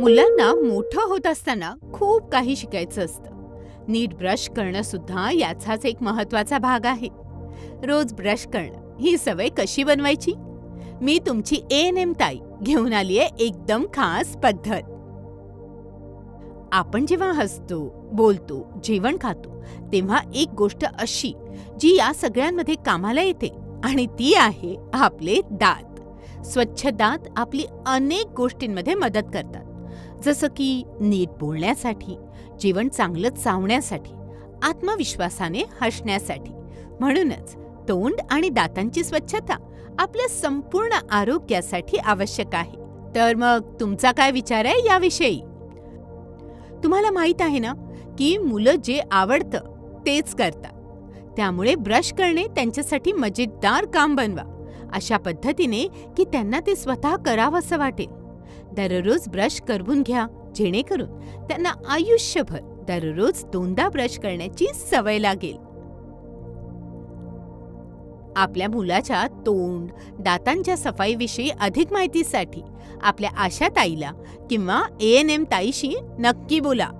मुलांना मोठं होत असताना खूप काही शिकायचं असतं. नीट ब्रश करणं सुद्धा याचाच एक महत्त्वाचा भाग आहे. रोज ब्रश करणं ही सवय कशी बनवायची? मी तुमची ए एन एम ताई घेऊन आली आहे एकदम खास पद्धत. आपण जेव्हा हसतो बोलतो जेवण खातो तेव्हा एक गोष्ट अशी जी या सगळ्यांमध्ये कामाला येते आणि ती आहे आपले दात. स्वच्छ दात आपली अनेक गोष्टींमध्ये मदत करतात. जसं की नीट बोलण्यासाठी जीवन चांगलं चावण्यासाठी आत्मविश्वासाने हसण्यासाठी. म्हणूनच तोंड आणि दातांची स्वच्छता आपल्या संपूर्ण आरोग्यासाठी आवश्यक आहे. तर मग तुमचा काय विचार आहे याविषयी? तुम्हाला माहीत आहे ना की मुलं जे आवडतं तेच करतात. त्यामुळे ब्रश करणे त्यांच्यासाठी मजेदार काम बनवा. अशा पद्धतीने की त्यांना ते स्वतः करावंसं वाटेल. दररोज ब्रश करवून घ्या जेणेकरून त्यांना आयुष्यभर दररोज दोनदा ब्रश करण्याची सवय लागेल. आपल्या मुलाच्या तोंड दातांच्या सफाईविषयी अधिक माहितीसाठी आपल्या आशा ताईला किंवा ए एन एम ताईशी नक्की बोला.